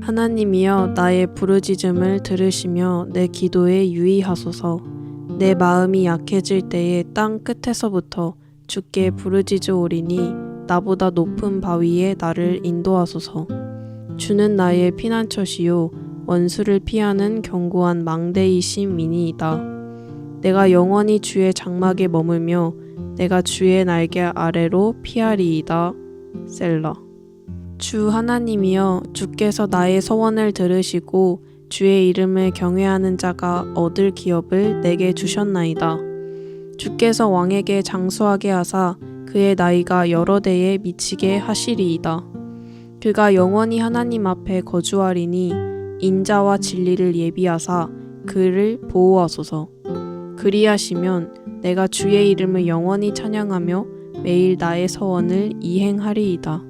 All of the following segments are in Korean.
하나님이여 나의 부르짖음을 들으시며 내 기도에 유의하소서. 내 마음이 약해질 때에 땅 끝에서부터 주께 부르짖으오리니 나보다 높은 바위에 나를 인도하소서. 주는 나의 피난처시요 원수를 피하는 견고한 망대이심이니이다. 내가 영원히 주의 장막에 머물며 내가 주의 날개 아래로 피하리이다. 셀라. 주 하나님이여 주께서 나의 소원을 들으시고 주의 이름을 경외하는 자가 얻을 기업을 내게 주셨나이다. 주께서 왕에게 장수하게 하사 그의 나이가 여러 대에 미치게 하시리이다. 그가 영원히 하나님 앞에 거주하리니 인자와 진리를 예비하사 그를 보호하소서. 그리하시면 내가 주의 이름을 영원히 찬양하며 매일 나의 서원을 이행하리이다.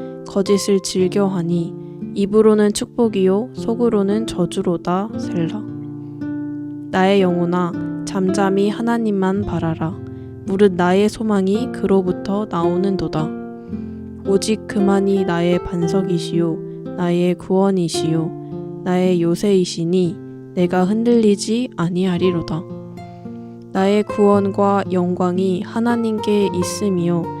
거짓을 즐겨하니 입으로는 축복이요 속으로는 저주로다 셀라. 나의 영혼아 잠잠히 하나님만 바라라. 무릇 나의 소망이 그로부터 나오는도다. 오직 그만이 나의 반석이시요 나의 구원이시요 나의 요새이시니 내가 흔들리지 아니하리로다. 나의 구원과 영광이 하나님께 있음이요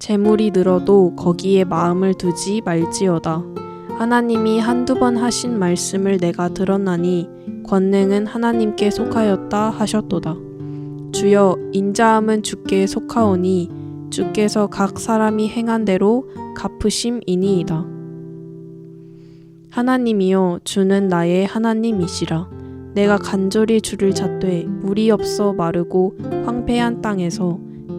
재물이 늘어도 거기에 마음을 두지 말지어다. 하나님이 한두 번 하신 말씀을 내가 들었나니 권능은 하나님께 속하였다 하셨도다. 주여 인자함은 주께 속하오니 주께서 각 사람이 행한 대로 갚으심이니이다. 하나님이여 주는 나의 하나님이시라. 내가 간절히 주를 찾되 물이 없어 마르고 황폐한 땅에서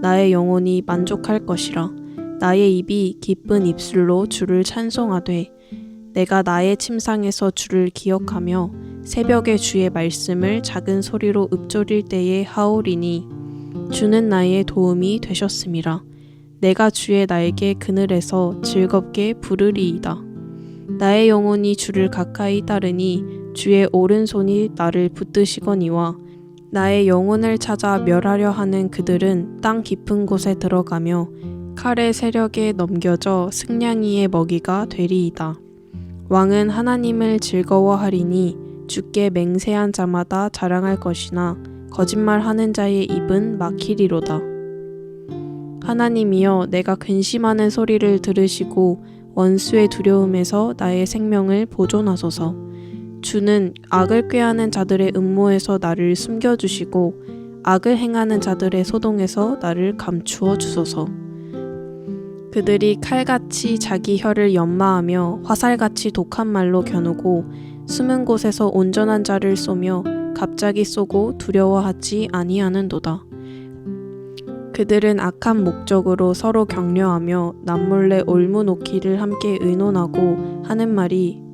나의 영혼이 만족할 것이라. 나의 입이 기쁜 입술로 주를 찬송하되 내가 나의 침상에서 주를 기억하며 새벽에 주의 말씀을 작은 소리로 읊조릴 때에 하오리니 주는 나의 도움이 되셨음이라 내가 주의 날개 그늘에서 즐겁게 부르리이다 나의 영혼이 주를 가까이 따르니 주의 오른손이 나를 붙드시거니와 나의 영혼을 찾아 멸하려 하는 그들은 땅 깊은 곳에 들어가며 칼의 세력에 넘겨져 승냥이의 먹이가 되리이다. 왕은 하나님을 즐거워하리니 주께 맹세한 자마다 자랑할 것이나 거짓말하는 자의 입은 막히리로다. 하나님이여 내가 근심하는 소리를 들으시고 원수의 두려움에서 나의 생명을 보존하소서. 주는 악을 꾀하는 자들의 음모에서 나를 숨겨주시고 악을 행하는 자들의 소동에서 나를 감추어 주소서. 그들이 칼같이 자기 혀를 연마하며 화살같이 독한 말로 겨누고 숨은 곳에서 온전한 자를 쏘며 갑자기 쏘고 두려워하지 아니하는도다. 그들은 악한 목적으로 서로 격려하며 남몰래 올무놓기를 함께 의논하고 하는 말이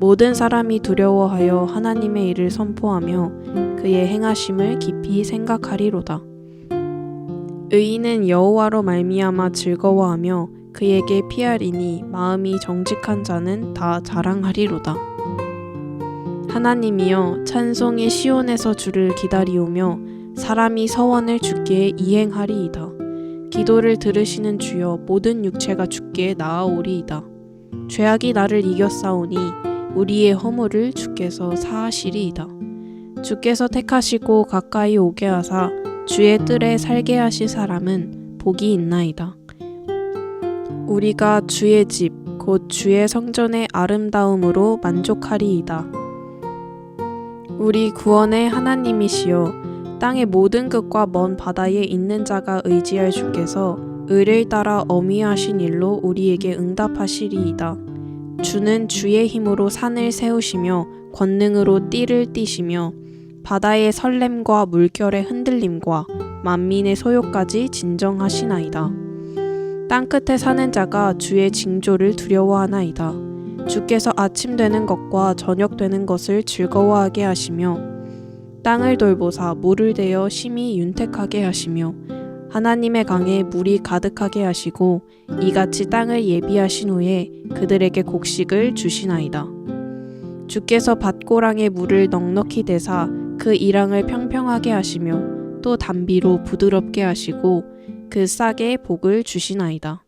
모든 사람이 두려워하여 하나님의 일을 선포하며 그의 행하심을 깊이 생각하리로다 의인은 여호와로 말미암아 즐거워하며 그에게 피하리니 마음이 정직한 자는 다 자랑하리로다 하나님이여 찬송의 시온에서 주를 기다리오며 사람이 서원을 주께 이행하리이다. 기도를 들으시는 주여 모든 육체가 주께 나아오리이다. 죄악이 나를 이겼사오니 우리의 허물을 주께서 사하시리이다. 주께서 택하시고 가까이 오게 하사 주의 뜰에 살게 하실 사람은 복이 있나이다. 우리가 주의 집 곧 주의 성전의 아름다움으로 만족하리이다. 우리 구원의 하나님이시여 땅의 모든 끝과 먼 바다에 있는 자가 의지할 주께서 의를 따라 어미하신 일로 우리에게 응답하시리이다. 주는 주의 힘으로 산을 세우시며 권능으로 띠를 띠시며 바다의 설렘과 물결의 흔들림과 만민의 소요까지 진정하시나이다. 땅 끝에 사는 자가 주의 징조를 두려워하나이다. 주께서 아침 되는 것과 저녁 되는 것을 즐거워하게 하시며 땅을 돌보사 물을 대어 심히 윤택하게 하시며 하나님의 강에 물이 가득하게 하시고 이같이 땅을 예비하신 후에 그들에게 곡식을 주시나이다. 주께서 밭고랑에 물을 넉넉히 대사 그 이랑을 평평하게 하시며 또 담비로 부드럽게 하시고 그 싹에 복을 주시나이다.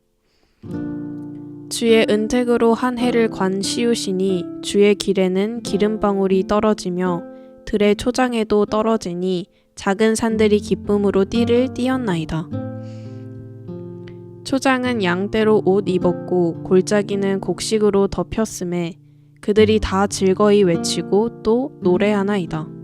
주의 은택으로 한 해를 관 씌우시니 주의 길에는 기름방울이 떨어지며 들의 초장에도 떨어지니 작은 산들이 기쁨으로 띠를 띠었나이다. 초장은 양떼로 옷 입었고 골짜기는 곡식으로 덮였음에 그들이 다 즐거이 외치고 또 노래하나이다.